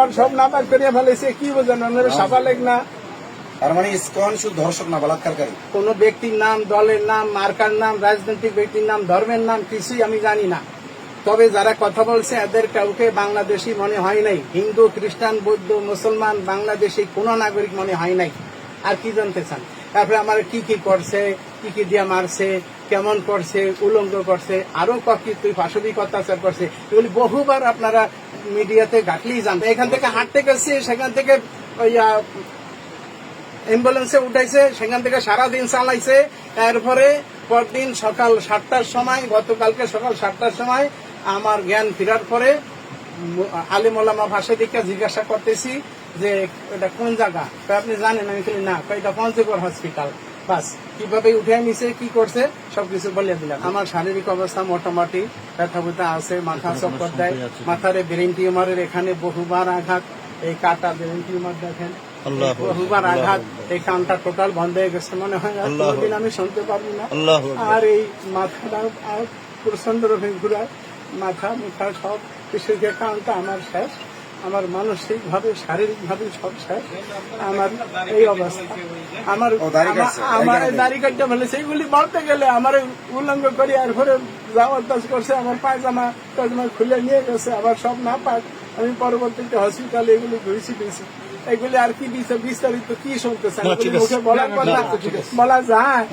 আমার সব নাপাক করিয়া ফেলেছে কি বোঝেন সাফালেক না। তার মানে ইসকন শুধু ধর্ষক না বলাৎকারকারী? কোন ব্যক্তির নাম দলের নাম মার্কার নাম রাজনৈতিক ব্যক্তির নাম ধর্মের নাম কিছুই আমি জানি না। তবে যারা কথা বলছে এদের কাউকে বাংলাদেশি মনে হয় নাই। হিন্দু খ্রিস্টান বৌদ্ধ মুসলমান বাংলাদেশি কোন নাগরিক মনে হয় নাই। আর কি জানতে চান? তারপরে আমার কি কি করছে কি কি দিয়া মারছে কেমন করছে উলঙ্গ করছে আরও ককি তুই পাশবিক অত্যাচার করছে এগুলি বহুবার আপনারা মিডিয়াতে ঘাটলেই জানতে। এখান থেকে হাঁটতে গেছি সেখান থেকে ওই অ্যাম্বুলেন্সে উঠাইছে, সেখান থেকে সারাদিন চালাইছে। এরপরে পরদিন সকাল সাতটার সময়, গতকালকে সকাল সাতটার সময় আমার জ্ঞান ফেরার পরে আলিমোলামা ভাষা দিকে জিজ্ঞাসা করতেছি যে, এটা কোন জায়গা? আপনি জানেন? আমি না এটা পঞ্চগড় হসপিটাল বাস কীভাবে উঠে নিছে কি করছে সবকিছু বলে দিলাম। আমার শারীরিক অবস্থা মোটামুটি ব্যথা ব্যথা আছে মাথা চক্কর দেয়। মাথারে ব্রেন টিউমারের এখানে বহুবার আঘাত এই কাটা ব্রেন টিউমার দেখেন। বহুবার আঘাত এই কানটা টোটাল বন্ধ হয়ে গেছে মনে হয় কোনোদিন আমি শুনতে পারব না। আর এই মাথাটা আর প্রচণ্ড রকম ঘুরায় মাথা মুখা সব কিছু যে কারণটা আমার শেষ। আমার মানসিকভাবে শারীরিকভাবে শারীরিক ভাবে সব শেষ। আমার এই অবস্থা। আমার আমার দাড়ি কাটটা ভালো কাটতে বলে সেইগুলি বলতে গেলে আমার উল্লঙ্গ করি আর ঘরে যাওয়ার তাজ করছে আমার পায়জামা টাজামা খুলে নিয়ে গেছে আবার সব না পাক আমি পরবর্তীতে হসপিটালে এগুলি ঘুরেছি দিয়েছি এগুলি আর কি বিস্তারিত কি কথা বলা যায়।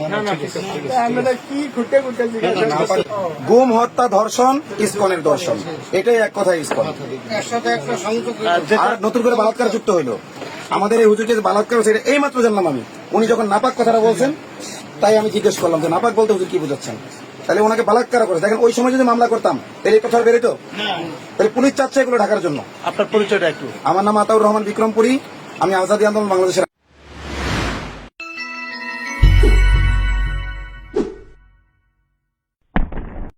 আমরা খুঁটে খুঁটে জিজ্ঞাসা। পারে। গুম হত্যা ধর্ষণ ইসকনের দর্শন। এটাই এক কথাই ইসকন। আর নতুন করে বালাৎকার যুক্ত হইল। আমাদের এই হুজুর যে বালাৎকার হচ্ছে এই মাত্র জানলাম আমি। উনি যখন নাপাক কথাটা বলছেন তাই আমি জিজ্ঞেস করলাম যে নাপাক বলতে হুজুর কি বোঝাচ্ছেন? তাহলে ওনাকে বালাৎকার করে দেখেন ওই সময় যদি মামলা করতাম তাহলে কথা বেরোতো? তাহলে পুলিশ চাচ্ছে এগুলো ঢাকার জন্য। আপনার পরিচয়টা একটু। আমার নাম আতাউর রহমান বিক্রমপুরী আমি আজাদি আন্দোলন বাংলাদেশের